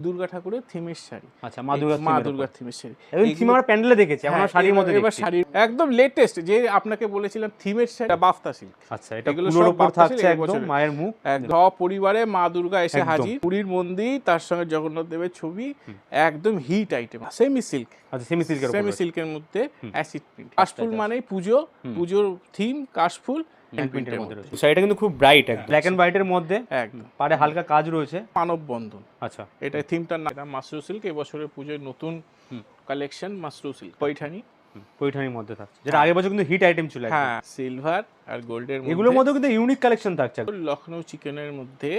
দুর্গা ঠাকুরের থিমের শাড়ি। আচ্ছা মা দুর্গা মা দুর্গার থিমের শাড়ি। এবং থিম আমরা প্যান্ডেলে দেখেছি এখন হ্যাঁ, শাড়ির মধ্যে এবার শাড়ি একদম লেটেস্ট যে আপনাকে বলেছিলাম থিমের শাড়ি বাফতা সিল্ক আচ্ছা এটা এগুলো সব থাকছে একদম মায়ের মুখ। পরিবারে মা দুর্গা এসে। হাজির পুরীর মন্দির তার সঙ্গে জগন্নাথ দেবের ছবি একদম হিট আইটেম সেমি সিল্ক আচ্ছা সেমি সিল্কের সেমি সিল্কের মধ্যে অ্যাসিড প্রিন্ট কাশফুল মানেই পুজো পুজোর থিম কাশফুল Hand মধ্যে রয়েছে। শাড়িটা কিন্তু খুব ব্রাইট একদম। ব্ল্যাক এন্ড হোয়াইটের মধ্যে একদম। পাড়ে হালকা কাজ রয়েছে। মানব বন্ধন আচ্ছা। এটা থিমটার নাম এটা মাসরু সিল্ক এবছরের পুজোর নতুন কালেকশন মাসরু সিল্ক পৈঠানি। পৈঠানির মধ্যে থাকছে। যেটা আগের বছর কিন্তু হিট আইটেম ছিল হ্যাঁ সিলভার আর গোল্ডের এগুলোর মধ্যে কিন্তু ইউনিক কালেকশন থাকছে। লখনৌ চিকেনের মধ্যে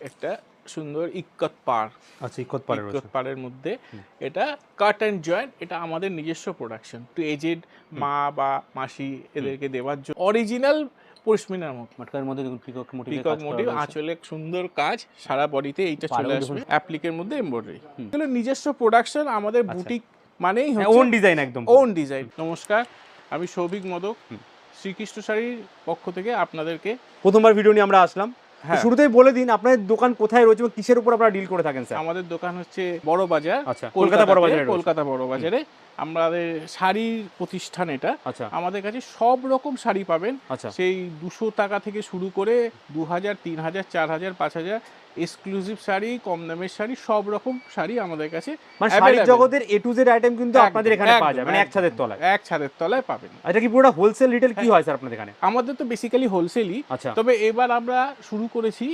একটা সুন্দর ইক্কত পার আচ্ছা ইক্কত পাড়ের মধ্যে এটা কাট অ্যান্ড জয়েন্ট এটা আমাদের নিজস্ব প্রোডাকশন টু এজেড মা বা মাসি এদেরকে দেওয়ার জন্য। অরিজিনাল পশমিনার মতো। মাটকার মধ্যে দেখুন পিকক মোটিভ পিকক মোটিভ আঁচলে সুন্দর কাজ সারা বডিতে এইটা চলে আসবে। অ্যাপ্লিকের মধ্যে এমব্রয়ডারি এগুলো নিজস্ব প্রোডাকশন আমাদের বুটিক মানেই ওন ডিজাইন একদম। ওন ডিজাইন নমস্কার আমি সৌভিক মদক। শ্রীকৃষ্ণ শাড়ির পক্ষ থেকে আপনাদেরকে প্রথমবার ভিডিও নিয়ে আমরা আসলাম। হ্যাঁ। শুরুতেই বলে দিন আপনার দোকান কোথায় রয়েছে এবং কিসের উপর আপনারা ডিল করে থাকেন স্যার? আমাদের দোকান হচ্ছে বড় বাজার আচ্ছা, কলকাতা বড় বাজারে কলকাতা বড় বাজারে। আমাদের শাড়ির প্রতিষ্ঠান এটা। আচ্ছা। আমাদের কাছে সব রকম শাড়ি পাবেন। আচ্ছা। সেই দুশো টাকা থেকে শুরু করে দু হাজার তিন হাজার চার হাজার পাঁচ হাজার এক্সক্লুসিভ শাড়ি কম দামের শাড়ি সব রকম শাড়ি আমাদের কাছে মানে শাড়ির জগতের এ টু জেড আইটেম কিন্তু আপনাদের এখানে পাওয়া যায় মানে এক ছাদের তলায়। এক ছাদের তলায় পাবেন। এটা কি পুরোটা হোলসেল রিটেল কি হয়। স্যার আপনাদের এখানে? আমাদের তো বেসিক্যালি হোলসেলই আচ্ছা। তবে এবার আমরা শুরু করেছি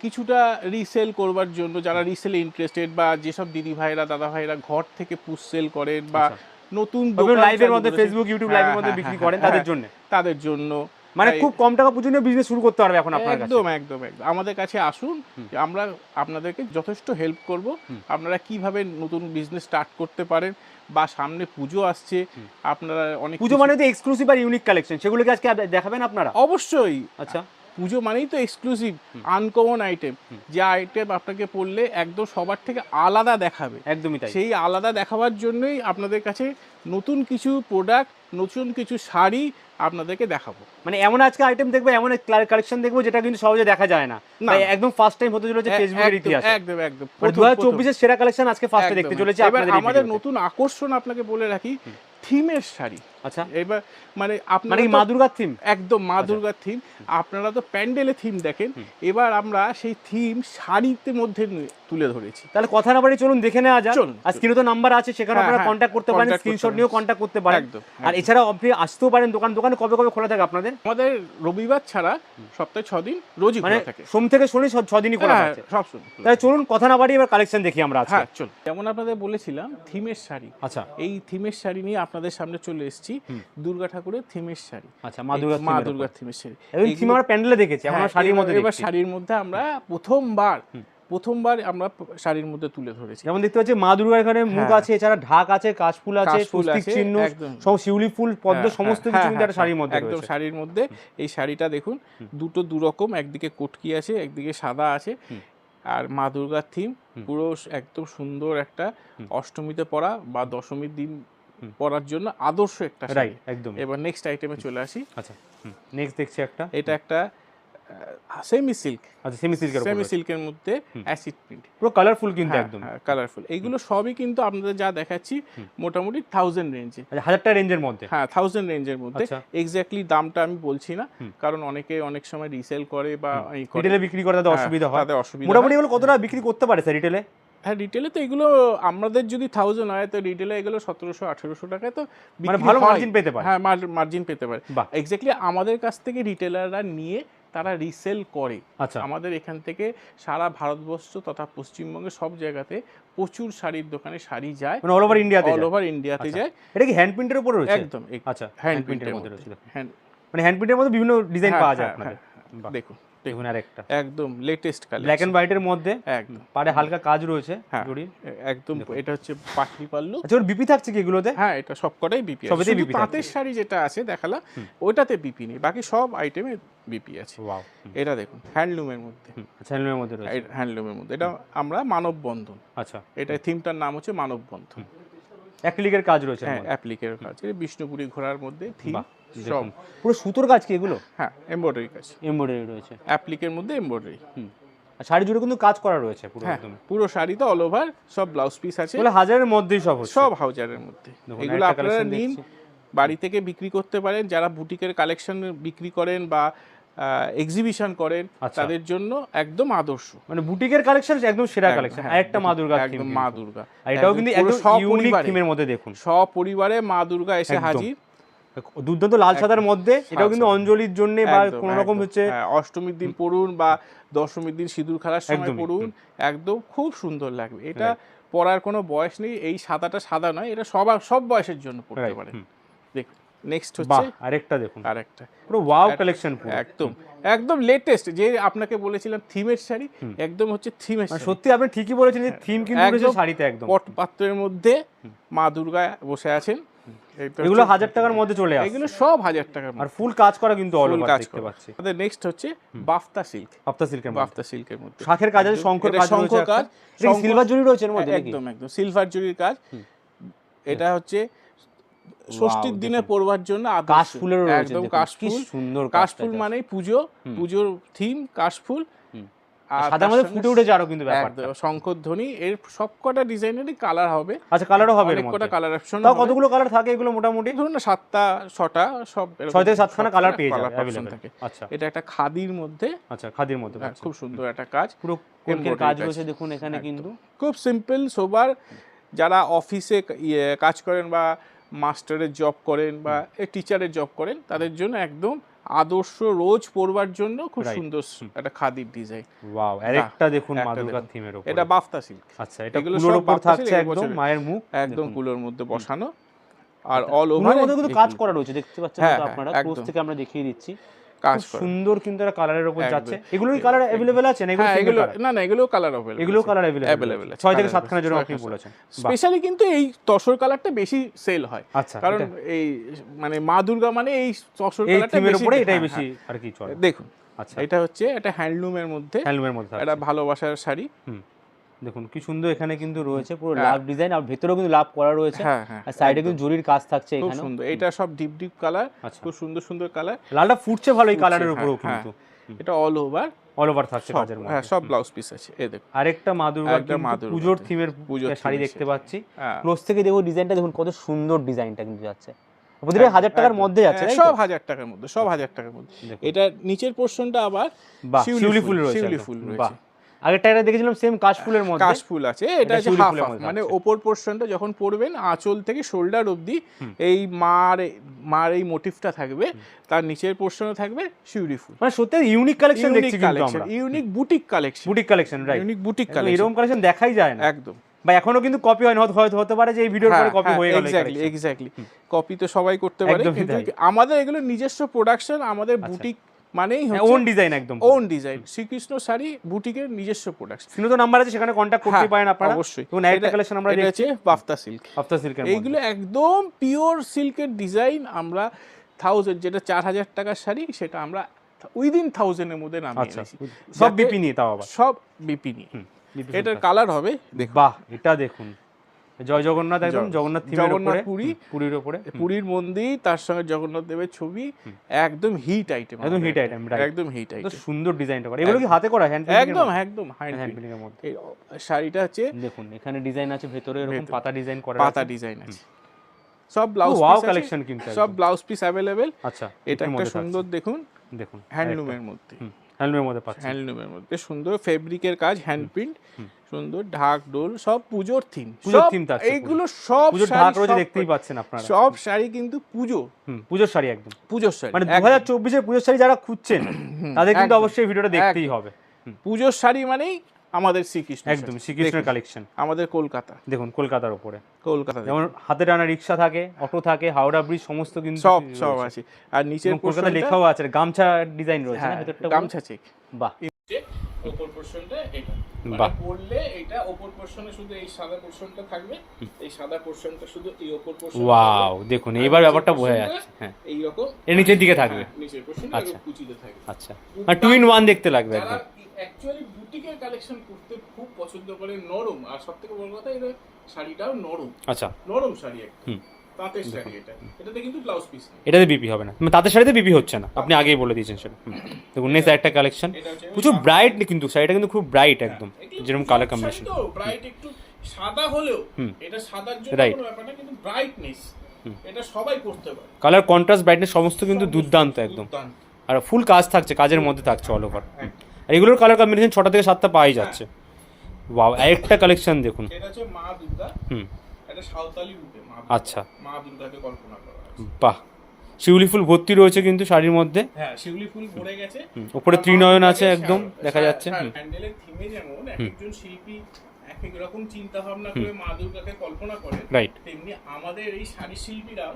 কিছুটা রিসেল করবার জন্য যারা রিসেলে ইন্টারেস্টেড বা যেসব দিদি ভাইরা দাদা ভাইরা ঘর থেকে পুষ সেল করেন বা আচ্ছা। নতুন লাইভের মধ্যে ফেসবুক ইউটিউব লাইভের মধ্যে হ্যাঁ, বিক্রি হ্যাঁ, করেন হ্যাঁ, তাদের জন্য। তাদের জন্য। মানে খুব কম টাকা পুঁজি বিজনেস শুরু করতে পারবে এখন আপনার একদম একদম একদম। আমাদের কাছে আসুন আমরা আপনাদেরকে যথেষ্ট হেল্প করব। আপনারা কীভাবে নতুন বিজনেস স্টার্ট করতে পারেন? বা সামনে পুজো আসছে আপনারা অনেক পুজো মানে তো এক্সক্লুসিভ আর ইউনিক কালেকশন সেগুলোকে আজকে দেখাবেন আপনারা? অবশ্যই। আচ্ছা। পুজো মানেই তো এক্সক্লুসিভ আনকমন আইটেম যে আইটেম আপনাকে পড়লে একদম সবার থেকে আলাদা দেখাবে। একদমই তাই। সেই আলাদা দেখাবার জন্যই আপনাদের কাছে নতুন কিছু প্রোডাক্ট নতুন কিছু শাড়ি আপনাদেরকে দেখাবো। মানে এমন আজকে আইটেম দেখব এমন কালেকশন দেখব যেটা কিন্তু সহজে দেখা যায় না। একদম ফার্স্ট টাইম হতে চলেছে ফেসবুকের ইতিহাসে। একদম একদম। দু প্রথম- হাজার। চব্বিশের সেরা কালেকশন আজকে ফার্স্টে দেখতে চলেছে আপনাদের আমাদের নতুন আকর্ষণ আপনাকে বলে রাখি থিমের শাড়ি। আচ্ছা। এবার মানে মানে আপনারা মা থিম একদম মা দুর্গার থিম আপনারা তো প্যান্ডেলে থিম দেখেন। এবার আমরা সেই থিম শাড়িতে মধ্যে তুলে ধরেছি। তাহলে কথা না বাড়ি চলুন দেখে নেওয়া যাক। আর স্ক্রিনে তো নাম্বার আছে সেখানে হ্যাঁ, আপনারা কন্ট্যাক্ট করতে পারেন স্ক্রিনশট নিয়েও কন্ট্যাক্ট করতে পারেন। একদম, আর এছাড়াও আপনি আসতেও পারেন দোকান দোকানে কবে কবে খোলা থাকে আপনাদের? আমাদের রবিবার ছাড়া সপ্তাহে ছ দিন রোজই মানে খোলা থাকে। সোম থেকে শনি ছ- ছ দিনই খোলা হ্যাঁ, থাকে। সব তাহলে চলুন কথা না বাড়ি এবার কালেকশন দেখি আমরা আজকে। হ্যাঁ চল যেমন আপনাদের বলেছিলাম থিমের শাড়ি। আচ্ছা। এই থিমের শাড়ি নিয়ে আপনাদের সামনে চলে এসেছি। দুর্গা ঠাকুরের থিমের শাড়ি। আচ্ছা মা দুর্গার মা দুর্গার থিমের শাড়ি। এবং থিম আমরা প্যান্ডেলে দেখেছি এখন হ্যাঁ, শাড়ির মধ্যে এবার শাড়ির মধ্যে আমরা প্রথমবার প্রথমবার আমরা শাড়ির মধ্যে তুলে ধরেছি। যেমন দেখতে পাচ্ছি মা দুর্গার এখানে মুখ হ্যাঁ। আছে এছাড়া ঢাক আছে কাশফুল আছে স্বস্তিক চিহ্ন সব শিউলি ফুল পদ্ম হ্যাঁ, সমস্ত কিছু কিন্তু একটা শাড়ির মধ্যে একদম শাড়ির মধ্যে। এই শাড়িটা দেখুন দুটো দু রকম একদিকে কটকি আছে একদিকে সাদা আছে আর মা দুর্গার থিম পুরো একদম সুন্দর একটা অষ্টমীতে পরা বা দশমীর দিন পরার জন্য আদর্শ একটা শাড়ি। রাইট একদম এবার নেক্সট আইটেমে চলে আসি। আচ্ছা নেক্সট দেখছি একটা। এটা একটা সেমি সিল্ক আচ্ছা সেমি সিল্কের সেমি সিল্কের মধ্যে অ্যাসিড প্রিন্ট পুরো কালারফুল কিন্তু একদম কালারফুল এইগুলো সবই কিন্তু আপনাদের যা দেখাচ্ছি মোটামুটি থাউজেন্ড রেঞ্জে আচ্ছা হাজারটা রেঞ্জের মধ্যে? হ্যাঁ থাউজেন্ড রেঞ্জের মধ্যে। আচ্ছা। এক্স্যাক্টলি দামটা আমি বলছি না। কারণ অনেকে অনেক সময় রিসেল করে বা রিটেলে বিক্রি করে তাদের হ্যাঁ, অসুবিধা হয়। তাদের অসুবিধা মোটামুটি এগুলো কতটা বিক্রি করতে পারে স্যার রিটেলে হ্যাঁ রিটেলে তো এগুলো আমাদের যদি থাউজেন্ড হয় তো রিটেলে এগুলো সতেরোশো আঠেরোশো টাকায় তো মানে ভালো হয়। margin পেতে পারে। হ্যাঁ মার্জিন পেতে পারে। এক্স্যাক্টলি আমাদের কাছ থেকে রিটেলাররা নিয়ে তারা রিসেল করে। আচ্ছা। আমাদের এখান থেকে সারা ভারতবর্ষ তথা পশ্চিমবঙ্গের সব জায়গাতে প্রচুর শাড়ির দোকানে শাড়ি যায়। মানে অল ওভার ইন্ডিয়াতে অল ওভার ইন্ডিয়াতে যায়। এটা কি হ্যান্ড প্রিন্টের উপর রয়েছে? একদম আচ্ছা হ্যান্ড প্রিন্টের মধ্যে রয়েছে। হ্যান্ড মানে হ্যান্ড প্রিন্টের মধ্যে বিভিন্ন ডিজাইন হ্যাঁ, পাওয়া যায় হ্যাঁ, আপনাদের। বাহ। দেখুন। দেখুন আর একটা। একদম লেটেস্ট কালার ব্ল্যাক এন্ড হোয়াইটের মধ্যে একদম। পাড়ে হালকা কাজ রয়েছে হ্যাঁ। জড়িয়ে একদম এটা হচ্ছে পাটলি পাল্লু। আচ্ছা ওর বিপি থাকছে কি এগুলোতে? হ্যাঁ এটা সবকটাই বিপি আছে। BP তাঁতের শাড়ি যেটা আছে দেখালাম ওটাতে বিপি নেই বাকি সব আইটেমে বিপি আছে। ওয়াও এটা দেখুন হ্যান্ডলুমের মধ্যে। আচ্ছা হ্যান্ডলুমের মধ্যে রয়েছে। হ্যান্ডলুমের মধ্যে এটা আমরা মানব বন্ধন। আচ্ছা। এটা থিমটার নাম হচ্ছে মানব বন্ধন। অ্যাক্রিলিকের কাজ রয়েছে হ্যাঁ। অ্যাপ্লিকের কাজ। বিষ্ণুপুরি ঘোড়ার মধ্যে থিম সব। পুরো সুতোর কাজ কি এগুলো? হ্যাঁ এমব্রয়ডারি কাজ। এমব্রয়ডারি রয়েছে। অ্যাপ্লিকের মধ্যে এমব্রয়ডারি আর শাড়ি জুড়ে কিন্তু কাজ করা রয়েছে পুরো হ্যাঁ একদম পুরো শাড়িতে অল ওভার সব ব্লাউজ পিস আছে। বলে হাজারের মধ্যেই সব সব হাউজারের মধ্যে। এগুলো আপনারা নিন বাড়ি থেকে বিক্রি করতে পারেন যারা বুটিকের কালেকশন বিক্রি করেন বা এক্সিবিশন করেন আচ্ছা। তাদের জন্য একদম আদর্শ। মানে বুটিকের কালেকশন একদম সেরা কালেকশন আর একটা মা দুর্গা একদম মা দুর্গা। এটাও কিন্তু একদম ইউনিক সপরিবারে- থিমের মধ্যে দেখুন। সপরিবারে মা দুর্গা এসে হাজির। দুর্দান্ত লাল সাদার মধ্যে এটাও কিন্তু অঞ্জলির জন্য বা কোনো রকম হচ্ছে হ্যাঁ, অষ্টমীর দিন পড়ুন বা দশমীর দিন সিঁদুর খেলার সময় পড়ুন একদম খুব সুন্দর লাগবে। এটা পরার কোনো বয়স নেই এই সাদাটা সাদা নয় এটা সবার সব বয়সের জন্য পড়তে পারে দেখুন নেক্সট হচ্ছে আরেকটা দেখুন। আরেকটা। পুরো ওয়াও কালেকশন একদম একদম লেটেস্ট যে আপনাকে বলেছিলাম থিমের শাড়ি একদম হচ্ছে থিমের মানে সত্যি আপনি ঠিকই বলেছেন যে থিম কিন্তু শাড়িতে একদম। পট পাত্রের মধ্যে মা দুর্গা বসে আছেন। এগুলো হাজার টাকার মধ্যে চলে আসে এগুলো সব হাজার টাকার আর ফুল কাজ করা কিন্তু অল ওভার কাজ দেখতে পাচ্ছি। আমাদের নেক্সট হচ্ছে বাফতা সিল্ক হপ্তা সিল্কের মধ্যে। বাফতা সিল্কের মধ্যে। শাখের কাজ আছে শঙ্কর কাজ শঙ্কর কাজ। সিলভার জুড়ি রয়েছে এর মধ্যে একদম একদম। সিলভার জুরির কাজ। এটা হচ্ছে ষষ্ঠীর দিনে। পড়বার জন্য রয়েছে একদম কি কাশফুল। সুন্দর কাশফুল। মানে পুজো। পুজোর থিম কাশফুল। সাদার ফুটে উঠেছে আরও কিন্তু ব্যাপারটা। শঙ্করধ্বনি এর সবকটা ডিজাইনেরই কালার হবে। আচ্ছা কালারও হবে কালার অপশন তাও কতগুলো কালার থাকে এগুলো মোটামুটি? ধরুন না সাতটা ছটা সব ছয় থেকে সাতখানা কালার পেয়ে যাবে option থাকে। আচ্ছা। এটা একটা খাদির মধ্যে। আচ্ছা খাদির মধ্যে হ্যাঁ, খুব সুন্দর একটা কাজ। পুরো কাজ। রয়েছে দেখুন এখানে কিন্তু। খুব সিম্পল সোবার যারা অফিসে ইয়ে কাজ করেন বা মাস্টারের জব করেন বা টিচারের জব করেন তাদের জন্য একদম আদর্শ রোজ পরবার জন্য খুব. সুন্দর একটা খাদির ডিজাইন ওয়াও আরেকটা দেখুন মা একটা দেখুন। দেখুন। থিমের উপর। এটা বাফতা সিল্ক আচ্ছা এটা কুলোর উপর থাকছে একদম মায়ের মুখ। একদম কুলোর মধ্যে বসানো। আর অল ওভার মধ্যে কিন্তু কাজ করা রয়েছে দেখতে পাচ্ছেন হ্যাঁ, তো হ্যাঁ, আপনারা ক্রস ক্লোজ থেকে আমরা দেখিয়ে দিচ্ছি। কাজ সুন্দর কিন্তু একটা কালারের উপর। যাচ্ছে। এগুলোরই কালার অ্যাভেলেবেল আছে না? এগুলো হ্যাঁ? না না এগুলো কালার অ্যাভেলেবল এগুলো কালার আছে, ছয় থেকে colour সাতখানা জন্য আপনি বলেছেন। স্পেশালি কিন্তু এই তসর কালারটা বেশি সেল হয়। আচ্ছা কারণ এই মানে মা দুর্গা মানে এই তসর কালারটা বেশি উপরে এটাই হ্যাঁ, বেশি হ্যাঁ। আর কি চলে। দেখুন আচ্ছা। এটা হচ্ছে এটা হ্যান্ডলুমের মধ্যে হ্যান্ডলুমের মধ্যে। এটা ভালোবাসার শাড়ি। হুম। দেখুন কি সুন্দর এখানে কিন্তু রয়েছে পুরো হ্যাঁ। লাভ ডিজাইন আর ভেতরেও কিন্তু লাভ করা রয়েছে। হ্যাঁ হ্যাঁ। আর সাইডে কিন্তু জরির কাজ থাকছে খুব এখানে সুন্দর। এটা সব ডিপ ডিপ কালার। খুব সুন্দর সুন্দর কালার লালটা ফুটছে ভালো এই কালারের উপরেও কিন্তু। এটা অল ওভার অল ওভার থাকছে কাজের হ্যাঁ সব ব্লাউজ পিস আছে এই দেখুন। আরেকটা মা দুর্গার একটা মা কিন্তু পুজোর থিমের পুজোর শাড়ি দেখতে পাচ্ছি। ক্লোজ থেকে দেখো ডিজাইনটা দেখুন কত সুন্দর ডিজাইনটা কিন্তু যাচ্ছে। প্রতিটা হাজার টাকার মধ্যে যাচ্ছে? সব হাজার টাকার মধ্যে সব হাজার টাকার মধ্যে। এটা নিচের পোর্শনটা আবার শিউলি ফুল, রয়েছে শিউলি ফুল রয়েছে। আগেরটা এটা দেখেছিলাম সেম কাশফুলের মধ্যে। কাশফুল আছে। এটা হচ্ছে হাফ মানে ওপর পোর্শনটা যখন আঁচল থেকে শোল্ডার অবধি এই মার মার এই মোটিভটা থাকবে তার নিচের থাকবে শিউলি ফুল। মানে সত্যি ইউনিক কালেকশন দেখছি কিন্তু কালেকশন আমরা। Unique boutique collection boutique collection right unique boutique এরকম কালেকশন কালেকশন দেখাই যায় না। একদম। বা এখনও কিন্তু কপি হয় না হয়তো- হয়তো হতে পারে যে এই ভিডিওর পরে কপি হয়ে গেল এক্স্যাক্টলি এক্স্যাক্টলি কপি তো সবাই করতে পারে কিন্তু আমাদের এগুলো নিজস্ব প্রোডাকশন আমাদের বুটিক মানেই হ্যাঁ, ওন ডিজাইন একদম। ওন ডিজাইন শ্রীকৃষ্ণ শাড়ি বুটিকের নিজস্ব প্রোডাক্ট স্ক্রিনে তো নাম্বার আছে সেখানে কন্ট্যাক্ট করতে পারেন আপনারা। হ্যাঁ, অবশ্যই। এবং একটা কালেকশন আমরা দেখছি। বাফতা সিল্ক হপ্তা সিল্কের এইগুলো একদম পিওর সিল্কের ডিজাইন আমরা থাউজেন্ড যেটা চার হাজার টাকার শাড়ি সেটা আমরা উইদিন থাউজেন্ডের মধ্যে নামিয়ে আচ্ছা সব বিপি নিয়ে তাও আবার। সব বিপি নিয়ে। এটার কালার হবে দেখুন। বাহ এটা দেখুন। জয় জগন্নাথ একদম জগন্নাথ জগন্নাথ উপরে পুরী। পুরীর উপরে পুরীর মন্দির তার সঙ্গে জগন্নাথ দেবের ছবি একদম হিট আইটেম একদম হিট আইটেম একদম হিট আইটেম সুন্দর ডিজাইনটা করা। এগুলো কি হাতে করা? হ্যান্ড একদম একদম হ্যান্ড হ্যান্ড প্রিন্টিং এর মধ্যে। শাড়িটা হচ্ছে দেখুন এখানে ডিজাইন আছে ভেতরে এরকম পাতা ডিজাইন করা পাতা ডিজাইন আছে। সব ব্লাউজ ওয়াও পিস কালেকশন কিন্তু সব। ব্লাউজ পিস অ্যাভেলেবেল আচ্ছা এটা একটা সুন্দর দেখুন দেখুন হ্যান্ডলুমের মধ্যে। হ্যান্ডলুমের মধ্যে পাচ্ছি। হ্যান্ডলুমের মধ্যে। সুন্দর ফেব্রিকের কাজ হ্যান্ড প্রিন্ট সুন্দর ঢাক ডোল সব পুজোর থিম পুজোর theme থাকছে এইগুলো সব পুজোর ঢাক সব- দেখতেই পাচ্ছেন আপনারা। সব শাড়ি কিন্তু পুজো। হুম পুজোর শাড়ি একদম। পুজোর শাড়ি মানে দু একদম। হাজার চব্বিশের পুজোর শাড়ি যারা খুঁজছেন তাদের কিন্তু অবশ্যই ভিডিওটা দেখতেই হবে। পুজোর শাড়ি মানেই আমাদের শ্রীকৃষ্ণ একদম শ্রীকৃষ্ণের কালেকশন আমাদের কলকাতা। দেখুন কলকাতার উপরে। কলকাতা যেমন হাতে টানা রিক্সা থাকে অটো থাকে হাওড়া ব্রিজ সমস্ত কিন্তু সব সব আছে। আর এবং কলকাতা লেখাও আছে গামছা ডিজাইন রয়েছে না হ্যাঁ, ভেতরটা গামছা চেক বাহ। ওপর পোর্শনটা এটা। বাহ। মানে পড়লে এটা ওপর পোর্শনে শুধু এই সাদা পোর্শনটা থাকবে এই সাদা পোর্শনটা শুধু এই ওপর পোর্শন ওয়াও দেখুন এইবার ব্যাপারটা বোঝা যাচ্ছে হ্যাঁ। এই রকম এর নিচের দিকে থাকবে। নিচের পোর্শন আচ্ছা। কুচিতে থাকবে। আচ্ছা। আর টু ইন ওয়ান দেখতে লাগবে একদম। অ্যাকচুয়ালি বুটিকের কালেকশন করতে খুব পছন্দ করে নরম আর সবথেকে বড় কথা এটা শাড়িটাও নরম। আচ্ছা। নরম শাড়ি একটা। তাঁতের শাড়ি এটা। এটাতে কিন্তু ব্লাউজ পিস নেই। এটাতে বিপি হবে না। মানে তাদের শাড়িতে বিপি হচ্ছে না। আপনি আগেই বলে দিয়েছেন সেটা। দেখুন নেক্সট একটা কালেকশন প্রচুর ব্রাইট কিন্তু শাড়িটা কিন্তু খুব ব্রাইট একদম। এগুলো যেরকম কালার কম্বিনেশন ব্রাইট একটু সাদা হলেও। এটা সাদার জন্য কোনো ব্যাপার না কিন্তু ব্রাইটনেস এটা সবাই করতে পারে। কালার কন্ট্রাস্ট ব্রাইটনেস সমস্ত কিন্তু দুর্দান্ত একদম। আর ফুল কাজ থাকছে কাজের মধ্যে থাকছে অল ওভার আর এগুলোর কালার কম্বিনেশন ছটা থেকে সাতটা পাওয়াই যাচ্ছে। ওয়াও আরেকটা কালেকশন দেখুন। এটা হচ্ছে মা দুর্গা। হুম। এটা সাঁওতালি রূপে আচ্ছা। মা দুর্গাকে কল্পনা করা বাহ। শিউলি ফুল ভর্তি রয়েছে কিন্তু শাড়ির মধ্যে? হ্যাঁ শিউলি ফুল ভরে গেছে। আর ত্রিনয়ন আছে একদম, দেখা যাচ্ছে, প্যান্ডেলের থিমে যেমন একজন শিল্পী এক এক রকম চিন্তা ভাবনা করে মা দুর্গাকে কল্পনা করে রাইট তেমনি আমাদের এই শাড়ি শিল্পীরা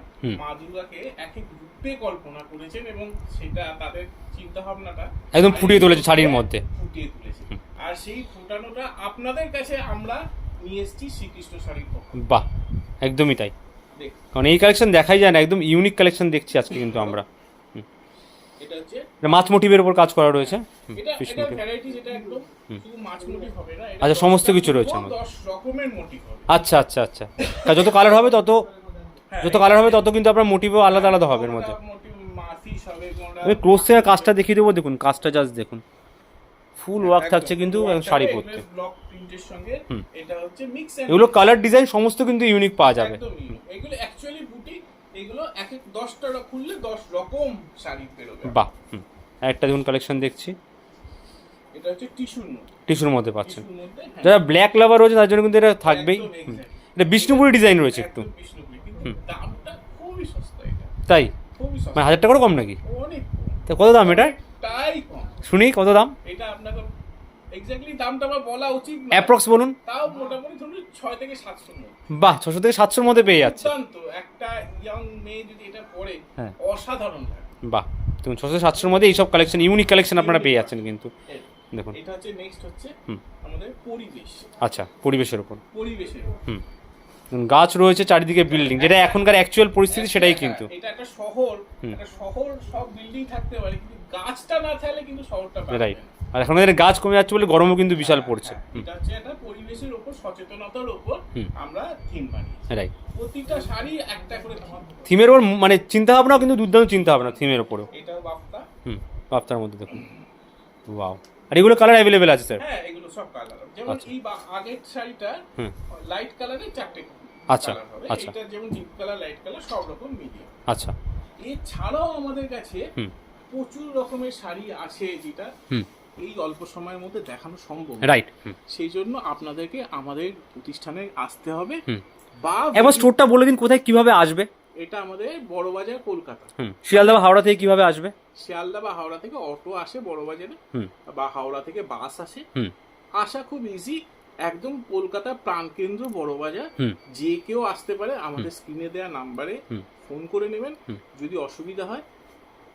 মা দুর্গাকে এক এক রূপে কল্পনা করেছেন এবং সেটা তাদের চিন্তা ভাবনাটা একদম ফুটিয়ে তুলেছে শাড়ির মধ্যে। ফুটিয়ে তুলেছে। আর সেই ফুটানোটা আপনাদের কাছে আমরা নিয়ে এসেছি শ্রীকৃষ্ণ শাড়ির বাহ একদমই তাই। কারণ এই কালেকশন দেখাই যায় না একদম ইউনিক কালেকশন দেখছি আজকে কিন্তু আমরা। এটা হচ্ছে মাছ মোটিভের উপর কাজ করা রয়েছে। মাছ মোটিভ আচ্ছা, সমস্ত কিছু রয়েছে আমাদের। আচ্ছা আচ্ছা আচ্ছা। তা যত কালার হবে তত হ্যাঁ, যত কালার হবে তত কিন্তু আপনার মোটিভও আলাদা আলাদা হবে এর মধ্যে। থেকে কাজটা দেখিয়ে দেবো দেখুন কাজটা জাস্ট দেখুন। ফুল ওয়ার্ক থাকছে কিন্তু শাড়ি পরতে। ব্লক প্রিন্টের সঙ্গে হুম। এটা হচ্ছে মিক্স এগুলো কালার ডিজাইন সমস্ত কিন্তু ইউনিক পাওয়া যাবে। এগুলো অ্যাকচুয়ালি বুটিক এগুলো এক এক দশটা খুললে দশ রকম শাড়ি বেরোবে। বাহ একটা দেখুন কালেকশন দেখছি। এটা হচ্ছে টিস্যুর মধ্যে টিস্যুর মধ্যে পাচ্ছেন। হ্যাঁ, যারা ব্ল্যাক লাভার রয়েছে তার জন্য কিন্তু এটা থাকবেই। এটা বিষ্ণুপুরি ডিজাইন রয়েছে একটু। একদম বিষ্ণুপুরি কিন্তু দামটা খুবই সস্তা এটা। তাই? মানে হাজার টাকারও কম নাকি? অনেক তা কত দাম এটা তাই কম। শুনি কত দাম? এটা আপনাকে এক্স্যাক্টলি দামটা আমার বলা উচিত না। অ্যাপ্রক্স বলুন। তাও মোটামুটি ধরুন ছয় থেকে সাতশোর মধ্যে। বাহ ছশো থেকে সাতশোর মধ্যে পেয়ে যাচ্ছে। দুর্দান্ত একটা ইয়াং মেয়ে যদি এটা পরে হ্যাঁ। অসাধারণ লাগে। বাহ দেখুন ছশো সাতশোর মধ্যে এইসব কালেকশন ইউনিক কালেকশন আপনারা পেয়ে যাচ্ছেন কিন্তু। দেখুন। এটা হচ্ছে নেক্সট হচ্ছে আমাদের পরিবেশ। আচ্ছা পরিবেশের উপর। পরিবেশের হুম। গাছ রয়েছে চারিদিকে বিল্ডিং যেটা এখনকার অ্যাকচুয়াল পরিস্থিতি সেটাই কিন্তু। এটা একটা শহর একটা শহর সব বিল্ডিং থাকতে পারে কিন্তু গাছটা না থাকলে কিন্তু শহরটা রাইট আর এখন এখানে গাছ কমে যাচ্ছে বলে গরমও কিন্তু বিশাল পড়ছে। হ্যাঁ, এটা হচ্ছে একটা পরিবেশের উপর সচেতনতার উপর। আমরা থিম বানিয়েছি। রাইট প্রতিটা শাড়ি একটা করে থিমের ওপর মানে চিন্তা ভাবনা কিন্তু দুর্দান্ত চিন্তা ভাবনা থিমের ওপরেও। এটাও বাপ্তা। হুম বাপ্তার মধ্যে দেখুন। ওয়াও আর এগুলো কালার অ্যাভেলেবেল আছে স্যার হ্যাঁ এগুলো সব কালার যেমন আচ্ছা। এই আগের শাড়িটা হুম। লাইট কালারের চারটে আচ্ছা, আচ্ছা। এটা যেমন ডিপ কালার লাইট কালার সব রকম মিডিয়াম আচ্ছা। এছাড়াও আমাদের কাছে হুম। প্রচুর রকমের শাড়ি আছে যেটা এই অল্প সময়ের মধ্যে দেখানো সম্ভব রাইট সেই জন্য আপনাদেরকে আমাদের প্রতিষ্ঠানে আসতে হবে বা এবার স্টোরটা বলে দিন কোথায় কীভাবে আসবে? এটা আমাদের বড়বাজার কলকাতা। শিয়ালদা বা হাওড়া থেকে কীভাবে আসবে? শিয়ালদা বা হাওড়া থেকে অটো আসে বড়বাজারে হুম। বা হাওড়া থেকে বাস আসে। হুম। আসা খুব ইজি একদম কলকাতা প্রাণকেন্দ্র বড়বাজার। হুম। যে কেউ আসতে পারে আমাদের স্ক্রিনে দেওয়া নাম্বারে। ফোন করে নেবেন। যদি অসুবিধা হয়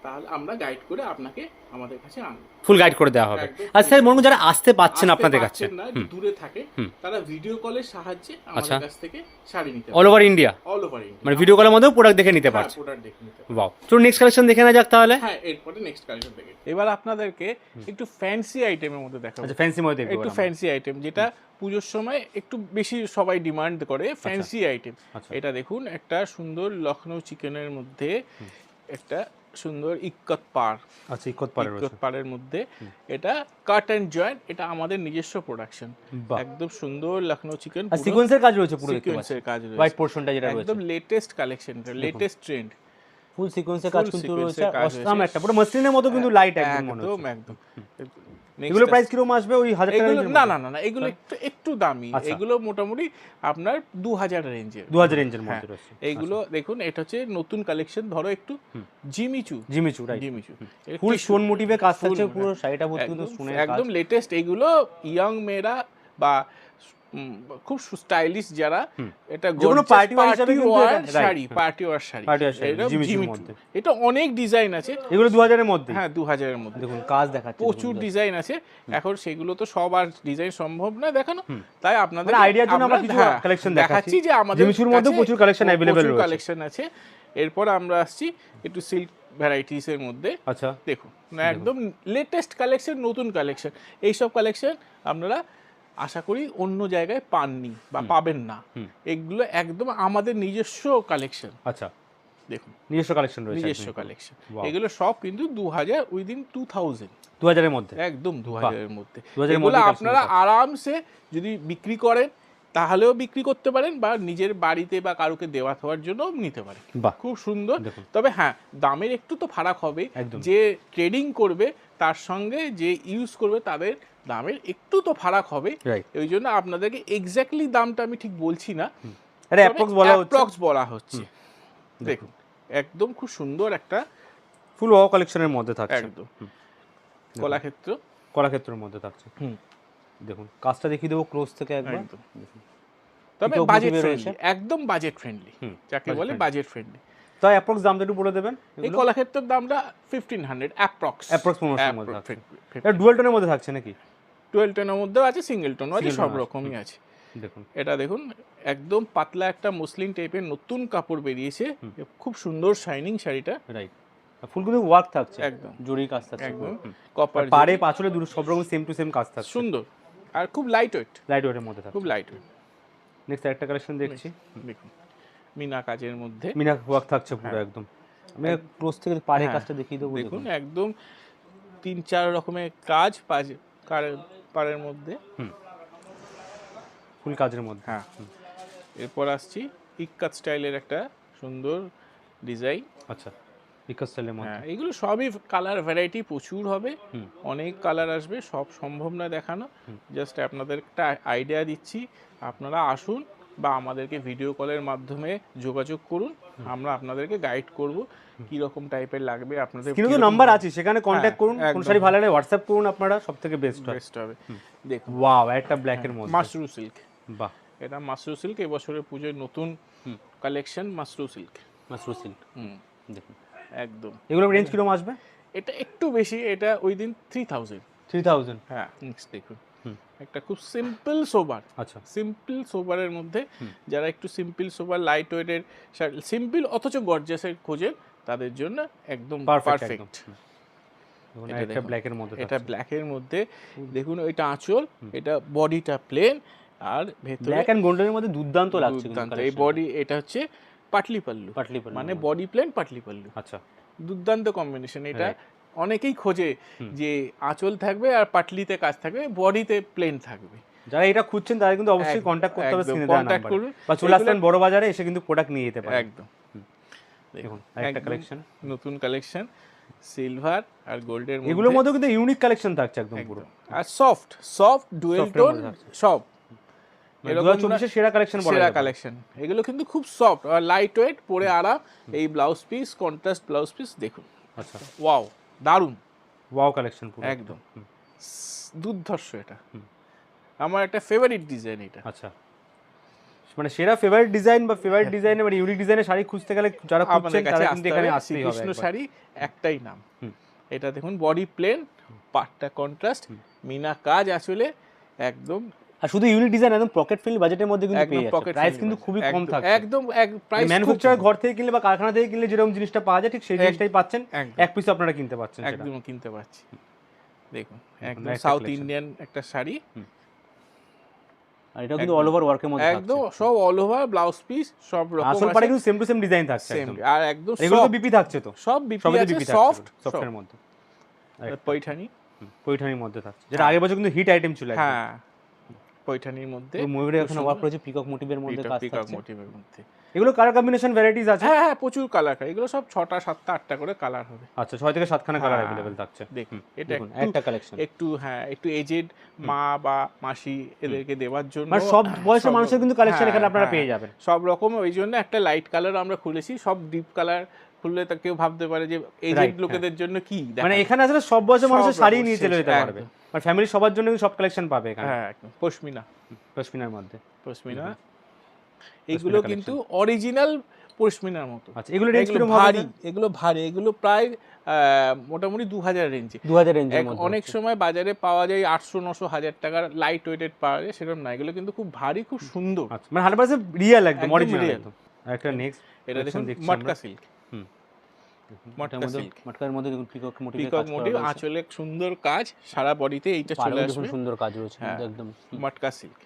তাহলে আমরা গাইড করে আপনাকে আমাদের কাছে আনব। ফুল গাইড করে দেওয়া হবে। আর স্যার মনে যারা আসতে পাচ্ছেন আপনাদের কাছে। পারছেন দূরে থাকে তারা ভিডিও কলের সাহায্যে আচ্ছা। আমাদের কাছ থেকে শাড়ি নিতে all over India all over India মানে ভিডিও কলের মধ্যেও প্রোডাক্ট দেখে নিতে পারছে। প্রোডাক্ট দেখে নিতে। বাও চলুন নেক্সট কালেকশন দেখে না যাক তাহলে। হ্যাঁ এরপরে নেক্সট কালেকশন দেখে এবার আপনাদেরকে একটু ফ্যান্সি আইটেমের মধ্যে দেখাবো। আচ্ছা ফ্যান্সি মধ্যে দেখব একটু ফ্যান্সি আইটেম যেটা পুজোর সময় একটু বেশি সবাই ডিমান্ড করে ফ্যান্সি আইটেম আচ্ছা। এটা দেখুন একটা সুন্দর লখনৌ চিকেনের মধ্যে একটা সুন্দর ইক্কত পার আচ্ছা ইকত পাড়ের ইক্কত পাড়ের মধ্যে এটা কাট এন্ড জয়েন্ট এটা আমাদের নিজস্ব প্রোডাকশন একদম সুন্দর লখনৌ চিকেন সিকোয়েন্সের কাজ রয়েছে পুরো সিকোয়েন্সের কাজ রয়েছে। হোয়াইট পোরশনটা যেটা রয়েছে। একদম latest collection latest trend full সিকোয়েন্সের কাজ কিন্তু রয়েছে। অসাম একটা পুরো মসলিনের মতো কিন্তু লাইট একদম একদম একদম। এগুলো প্রাইস কীরকম আসবে? ওই হাজার টাকা না না না না এগুলো একটু একটু দামি। আচ্ছা। এগুলো মোটামুটি আপনার দু হাজার রেঞ্জের দু হাজার রেঞ্জের মধ্যে রয়েছে। এইগুলো দেখুন এটা হচ্ছে নতুন কালেকশন ধরো একটু Jimmy Choo. Jimmy Choo right Jimmy Choo. Full stone মোটিভে কাজ থাকছে পুরো শাড়িটা ভর্তি কিন্তু একদম লেটেস্ট এগুলো ইয়াং মেয়েরা বা খুব স্টাইলিশ যারা এটা এটা- right, sari party wear sari. এটা মধ্যে। অনেক ডিজাইন আছে। এগুলো দু হাজারের মধ্যে? হ্যাঁ দু হাজারের মধ্যে। দেখুন কাজ দেখাচ্ছে প্রচুর ডিজাইন আছে। এখন সেগুলো তো সব আর ডিজাইন সম্ভব না দেখানো। তাই আপনাদের আইডিয়ার জন্য আমরা কিছু collection দেখাচ্ছি। দেখাচ্ছি। যে আমাদের জিমিচুর মধ্যেও কাছে প্রচুর available প্রচুর রয়েছে। কালেকশন আছে। এরপর আমরা আসছি একটু সিল্ক ভ্যারাইটিস এর মধ্যে। আচ্ছা। দেখুন না একদম লেটেস্ট কালেকশন নতুন কালেকশন এইসব কালেকশন আপনারা আশা করি অন্য জায়গায় পাননি বা পাবেন না। এগুলো একদম আমাদের নিজস্ব কালেকশন আচ্ছা। দেখুন। নিজস্ব কালেকশন রয়েছে নিজস্ব কালেকশন এগুলো সব কিন্তু দু হাজার উইদিন টু থাউজেন্ড দু হাজারের মধ্যে? একদম দু হাজারের মধ্যে। এগুলো আপনারা আরামসে যদি বিক্রি করেন তাহলেও বিক্রি করতে পারেন বা নিজের বাড়িতে বা কারোকে দেওয়া থাওয়ার জন্য নিতে পারেন। খুব সুন্দর। তবে হ্যাঁ দামের একটু তো ফারাক হবে। যে ট্রেডিং করবে তার সঙ্গে যে ইউজ করবে তাদের দামের একটু তো ফারাক হবে। ওই জন্য আপনাদেরকে এক্স্যাক্টলি দামটা আমি ঠিক বলছি না। অ্যাপ্রক্স বলা হচ্ছে। অ্যাপ্রক্স দেখুন একদম খুব সুন্দর একটা ফুল ওয়াও কালেকশনের মধ্যে থাকছে। একদম। কলাক্ষেত্র। কলাক্ষেত্রের মধ্যে থাকছে। দেখুন কাজটা দেখিয়ে দেবো ক্লোজ থেকে একবার। তবে বাজেট ফ্রেন্ডলি একদম বাজেট ফ্রেন্ডলি যাকে বলে বাজেট ফ্রেন্ডলি তো অ্যাপ্রক্স দামটা একটু বলে দেবেন এই কলাক্ষেত্রের দামটা ফিফটিন হান্ড্রেড অ্যাপ্রক্স থাকছে। ডুয়েল টোনের মধ্যে থাকছে নাকি? টুয়েলভ টোনের মধ্যেও আছে সিঙ্গেল টোনও আছে সব রকমই আছে। দেখুন। এটা দেখুন একদম পাতলা একটা মসলিন টাইপের নতুন কাপড় বেরিয়েছে। খুব সুন্দর শাইনিং শাড়িটা। রাইট ফুল কিন্তু ওয়ার্ক থাকছে। একদম। জরি কাজ থাকছে। একদম। কপার পাড়ে পাঁচলে দুটো সব রকম সেম টু সেম কাজ থাকছে। সুন্দর। আর খুব লাইট ওয়েট লাইট ওয়েটের মধ্যে থাকছে। খুব লাইট ওয়েট নেক্সট একটা কালেকশন দেখছি। দেখুন। মিনা কাজের মধ্যে। মিনা ওয়ার্ক থাকছে পুরো একদম। আমি ক্লোজ থেকে পাড়ে হ্যাঁ। কাজটা দেখিয়ে দেবো দেখুন একদম তিন চার রকমের কাজ পাজ- কার- পাড়ের মধ্যে। ফুল কাজের মধ্যে। হ্যাঁ। এরপর আসছি ইক্কাত স্টাইলের একটা সুন্দর ডিজাইন। আচ্ছা ইক্কাত স্টাইলের মধ্যে। হ্যাঁ এগুলো সবই কালার ভ্যারাইটি প্রচুর হবে। অনেক কালার আসবে সব সম্ভব না দেখানো। জাস্ট আপনাদের একটা আইডিয়া দিচ্ছি আপনারা আসুন বা আমাদেরকে ভিডিও কলের মাধ্যমে যোগাযোগ করুন আমরা আপনাদেরকে গাইড করব কি রকম টাইপের লাগবে আপনাদের কিন্তু নাম্বার আছে সেখানে কন্ট্যাক্ট করুন কোন হ্যাঁ, শাড়ি ভালো লাগে হোয়াটসঅ্যাপ করুন আপনারা সব থেকে বেস্ট হয়। বেস্ট হবে। দেখুন। ওয়াও একটা ব্ল্যাকের মধ্যে। মাশরু সিল্ক বাহ। এটা মাশরু সিল্ক এবছরের পুজোয় নতুন কালেকশন মাশরু সিল্ক মাসরু সিল্ক হুম। দেখুন। একদম। এগুলো রেঞ্জ কীরকম আসবে? এটা একটু বেশি এটা within three thousand three thousand হ্যাঁ নেক্সট দেখুন। একটা খুব সিম্পল সোবার আচ্ছা। সিম্পল সোবারের মধ্যে যারা একটু সিম্পল সোবার লাইট ওয়েটের সিম্পল অথচ গর্জাসের খোঁজেন তাদের জন্য একদম পারফেক্ট দেখুন, এটা। ব্ল্যাকের মধ্যে এটা ব্ল্যাকের মধ্যে। দেখুন এটা আঁচল এটা বডিটা প্লেন আর ভেতরে ব্ল্যাক এন্ড গোল্ডেনের মধ্যে দুর্দান্ত লাগছে এই বডি এটা হচ্ছে পাটলি পাল্লু পাটলি মানে বডি প্লেন পাটলি পাল্লু আচ্ছা। দুর্দান্ত কম্বিনেশন এটা. অনেকেই খোঁজে যে আঁচল থাকবে আর পাটলিতে কাজ থাকবে বডিতে প্লেন থাকবে। যারা এটা খুঁজছেন তারা কিন্তু অবশ্যই কন্ট্যাক্ট করতে হবে স্ক্রিনে নাম্বারে করুন। বা চলে আসবেন বড় বাজারে এসে কিন্তু প্রোডাক্ট নিয়ে যেতে পারেন। একদম। দেখুন একটা কালেকশন নতুন কালেকশন সিলভার আর গোল্ডের মধ্যে এগুলোর মধ্যে কিন্তু ইউনিক কালেকশন থাকছে একদম পুরো। আর সফট সফট ডুয়েল টোন সব। চব্বিশের সেরা কালেকশন সেরা কালেকশন এগুলো কিন্তু খুব সফট আর লাইট ওয়েট পরে আরাম এই blouse piece contrast blouse piece দেখুন। আচ্ছা। ওয়াও দারুণ। ওয়াও কালেকশন পুরো। একদম। দুর্ধর্ষ এটা। আমার একটা ফেভারিট ডিজাইন এটা। আচ্ছা। মানে সেরা ফেভারিট ডিজাইন বা ফেভারিট ডিজাইনে মানে ইউনিক ডিজাইনের শাড়ি খুঁজতে গেলে যারা খুঁজছেন তারা কিন্তু এখানে আসতেই হবে একবার। শাড়ি একটাই নাম। এটা দেখুন বডি প্লেন পাটটা কন্ট্রাস্ট মিনা কাজ আসলে একদম আর শুধু ইউনিক ডিজাইন একদম পকেট ফ্রেন্ডলি বাজেটের মধ্যে কিন্তু পেয়ে যাচ্ছে। প্রাইস কিন্তু খুবই কম থাকছে। একদম এক প্রাইস ম্যানুফ্যাকচারার ঘর থেকে কিনলে বা কারখানা থেকে কিনলে যেরকম জিনিসটা পাওয়া যায় ঠিক সেই জিনিসটাই পাচ্ছেন। এক পিস আপনারা কিনতে পাচ্ছেন একদম কিনতে পারছি। দেখুন একদম সাউথ ইন্ডিয়ান একটা শাড়ি। আর এটাও কিন্তু অল ওভার ওয়ার্কের মধ্যে একদম সব অল ওভার ব্লাউজ পিস সব রকম আসল পাড়ে কিন্তু সেম টু সেম ডিজাইন থাকছে একদম। আর একদম এগুলো তো বিপি থাকছে তো। সব বিপি আছে সফট সফটের মধ্যে। পৈঠানি। পৈঠানির মধ্যে থাকছে। যেটা আগের বছর কিন্তু হিট আইটেম ছিল হ্যাঁ। পৈঠানির মধ্যে। এখানে ওয়ার্ক রয়েছে পিকক মোটিভের মধ্যে কাজ পিকক মোটিভের মধ্যে। এগুলো কালার কম্বিনেশন ভ্যারাইটিস আছে? হ্যাঁ হ্যাঁ প্রচুর কালার এগুলো সব ছটা সাতটা আটটা করে কালার হবে। আচ্ছা ছয় থেকে সাতখানা কালার হ্যাঁ, অ্যাভেলেবেল থাকছে। দেখুন এটা একটু কালেকশন একটু হ্যাঁ একটু এজেড মা বা মাসি এদেরকে দেওয়ার জন্য মানে সব বয়সের মানুষের কিন্তু কালেকশন হ্যাঁ, এখানে আপনারা হ্যাঁ। পেয়ে যাবেন। সব রকম ওই জন্য একটা লাইট কালার আমরা খুলেছি। সব ডিপ কালার খুললে তা কেউ ভাবতে পারে যে এজেড লোকেদের জন্য কি মানে এখানে আসলে সব বয়সের মানুষের শাড়ি নিয়ে চলে যেতে পারবে। আর ফ্যামিলি সবার জন্য সব কালেকশন পাবে এখানে। হ্যাঁ পশমিনা। পশমিনার মধ্যে। পশমিনা। এগুলো কিন্তু অরিজিনাল পশমিনার মতো। আচ্ছা এগুলো রেঞ্জ কীরকম ভারী এগুলো ভারী এগুলো প্রায় মোটামুটি দু হাজার রেঞ্জে দু হাজার রেঞ্জের এক- অনেক সময় বাজারে পাওয়া যায় আটশো নশো হাজার টাকার লাইট ওয়েটেড পাওয়া যায় সেরকম না। এগুলো কিন্তু খুব ভারী খুব সুন্দর। আচ্ছা মানে হান্ড্রেড পার্সেন্ট রিয়েল একদম অরিজিনাল একটা নেক্সট এটা দেখুন মটকা সিল্ক। মটকার মধ্যে দেখুন পিকক মোটিভ পিকক মোটিভ আঁচলে সুন্দর কাজ সারা বডিতে এইটা চলে আসবে। সুন্দর কাজ রয়েছে হ্যাঁ। একদম মটকা সিল্ক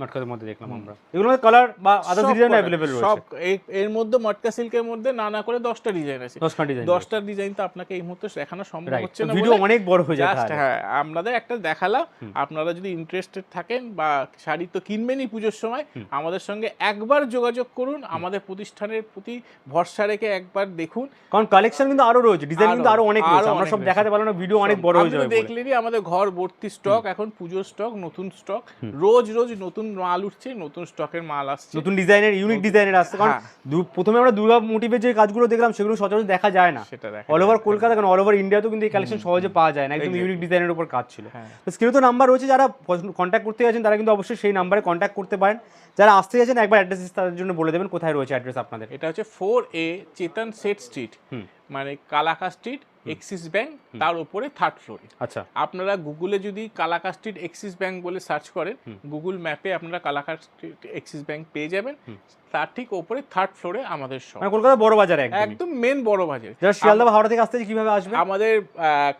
মটকার মধ্যে দেখলাম আমরা। মধ্যে কালার বা আদার্স ডিজাইন সব রয়েছে। এর- এর মধ্যে মটকা সিল্কের মধ্যে নানা করে দশটা ডিজাইন আছে। দশ খান ডিজাইন দশটা ডিজাইন তো আপনাকে এই মুহূর্তে দেখানো সম্ভব হচ্ছে না ভিডিও অনেক বড় হয়ে যায় হ্যাঁ আপনাদের একটা দেখালাম। আপনারা যদি ইন্টারেস্টেড থাকেন বা শাড়ি তো কিনবেনই পুজোর সময় আমাদের সঙ্গে একবার যোগাযোগ করুন। আমাদের প্রতিষ্ঠানের প্রতি ভরসা রেখে একবার দেখুন। কারণ কালেকশন কিন্তু আরও রয়েছে ডিজাইন কিন্তু আরও অনেক রয়েছে। আমরা সব দেখাতে পারলাম না ভিডিও অনেক বড় হয়ে যাবে। দেখলেনই আমাদের ঘর ভর্তি স্টক এখন পুজোর স্টক নতুন স্টক রোজ রোজ নতুন মাল উঠছে নতুন স্টকের মাল আসছে। নতুন ডিজাইনের ইউনিক ডিজাইনের আসছে। কারণ হ্যাঁ। প্রথমে আমরা দুর্গা মোটিভের যে কাজগুলো দেখলাম সেগুলো সচরাচর দেখা যায় না। সেটা অল ওভার কলকাতা কারণ অল ওভার ইন্ডিয়াতেও কিন্তু এই কালেকশন সহজে পাওয়া যায় না। একদম ইউনিক ডিজাইনের উপর কাজ ছিল। হ্যাঁ। তো স্ক্রিনে তো নাম্বার রয়েছে যারা কন্ট্যাক্ট করতে গেছেন তারা কিন্তু অবশ্যই সেই নাম্বারে কন্ট্যাক্ট করতে পারেন। যারা আসতে গেছেন একবার অ্যাড্রেস তাদের জন্য বলে দেবেন কোথায় রয়েছে অ্যাড্রেস আপনাদের। এটা হচ্ছে four A Chaitan Sett street মানে কালাকা স্ট্রিট এক্সিস ব্যাংক তার উপরে থার্ড ফ্লোরে আচ্ছা। আপনারা গুগলে যদি কালাকা স্ট্রিট এক্সিস ব্যাংক বলে সার্চ করেন গুগল ম্যাপে আপনারা কালাকা স্ট্রিট এক্সিস ব্যাংক পেয়ে যাবেন। তার ঠিক ওপরে থার্ড ফ্লোরে আমাদের শপ মানে কলকাতা বড় বাজারে একদম একদম মেন বড় বাজার। যারা শিয়ালদা হাওড়া থেকে আসতে কীভাবে আসবে? আমাদের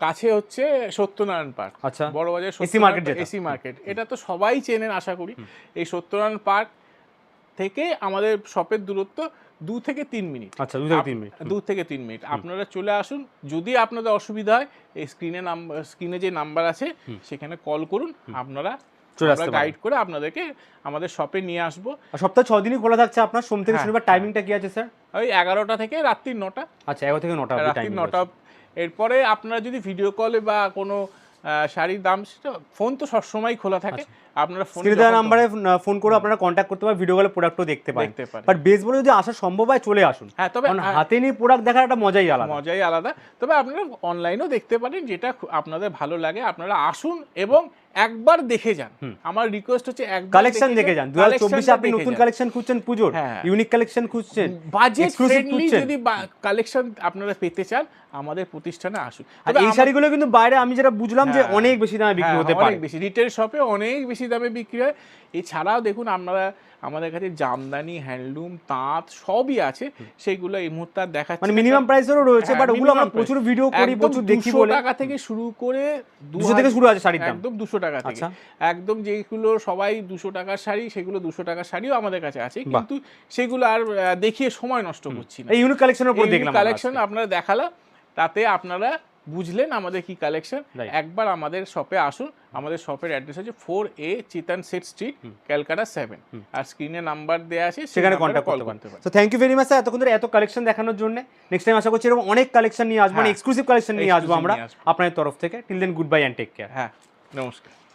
কাছে হচ্ছে সত্যনারায়ণ পার্ক। আচ্ছা। বড় বাজার market যেটা। AC market. এটা তো সবাই চেনেন আশা করি। এই সত্যনারায়ণ পার্ক থেকে আমাদের শপের দূরত্ব দু থেকে তিন মিনিট। আচ্ছা দু থেকে তিন মিনিট। দু থেকে তিন মিনিট। আপনারা চলে আসুন যদি আপনাদের অসুবিধা হয় এই স্ক্রিনে নাম্বার স্ক্রিনে যে নাম্বার আছে সেখানে কল করুন আপনারা গাইড করে আপনাদেরকে আমাদের শপে নিয়ে আসব। আর সপ্তাহে ছ দিনই খোলা থাকছে আপনার? সোম থেকে হ্যাঁ, শনিবার টাইমিংটা কি আছে স্যার ওই এগারোটা থেকে রাত্রি নটা। আচ্ছা এগারো থেকে নটা রাত্রি নটা এরপরে আপনারা যদি ভিডিও কলে বা কোনো শাড়ির দাম সেটা ফোন তো সবসময় খোলা থাকে। আপনারা ফোন দেওয়া নাম্বারে ফোন করে আপনারা কন্ট্যাক্ট করতে পারেন ভিডিও কলে প্রোডাক্টও দেখতে পারেন। দেখতে পারেন। বাট বেস বলে যদি আসা সম্ভব হয় চলে আসুন। হ্যাঁ তবে হাতে নিয়ে প্রোডাক্ট দেখার একটা মজাই আলাদা। মজাই আলাদা। তবে আপনারা অনলাইনেও দেখতে পারেন যেটা আপনাদের ভালো লাগে আপনারা আসুন এবং একবার দেখে যান। আমার রিকোয়েস্ট হচ্ছে একবার কালেকশন দেখে যান। দু হাজার চব্বিশে collectionটা আপনি নতুন কালেকশন খুঁজছেন পুজোর। হ্যাঁ। ইউনিক কালেকশন খুঁজছেন। Budget friendly. যদি কালেকশন আপনারা পেতে চান আমাদের প্রতিষ্ঠানে আসুন। আর এই শাড়িগুলো কিন্তু বাইরে আমি যেটা বুঝলাম যে হ্যাঁ। অনেক বেশি দামে বিক্রি হতে পারে। অনেক বেশি। রিটেল শপে অনেক বেশি দামে বিক্রি হয়। এছাড়াও দেখুন আপনারা আমাদের কাছে জামদানি হ্যান্ডলুম তাঁত সবই আছে। সেগুলো এই মুহূর্তে আর দেখাচ্ছি মানে মিনিমাম প্রাইসেরও রয়েছে হ্যাঁ, বাট ওগুলো আমরা প্রচুর ভিডিও করি প্রচুর দেখি বলে। টাকা থেকে শুরু করে দুশো থেকে শুরু আছে শাড়ির দাম। একদম দুশো টাকা থেকে। আচ্ছা। একদম যেগুলো সবাই দুশো টাকার শাড়ি সেগুলো দুশো টাকার শাড়িও আমাদের কাছে আছে। কিন্তু সেগুলো আর দেখিয়ে সময় নষ্ট করছি না। এই ইউনিক কালেকশনের উপর দেখলাম কালেকশন আপনারা দেখালাম তাতে আপনারা বুঝলেন আমাদের কি কালেকশন একবার আমাদের শপে আসুন আমাদের শপের অ্যাড্রেস হচ্ছে four A Chaitan Sett street Calcutta seven আর স্ক্রিনে নাম্বার দেওয়া আছে সেখানে কন্ট্যাক্ট করতে পারেন। তো thank you very much sir এতক্ষণ ধরে এত কালেকশন দেখানোর জন্য। নেক্সট টাইম আশা করছি এরকম অনেক কালেকশন নিয়ে আসব মানে হ্যাঁ। এক্সক্লুসিভ কালেকশন নিয়ে আসব আমরা আপনাদের তরফ থেকে। Till then goodbye and take care হ্যাঁ নমস্কার।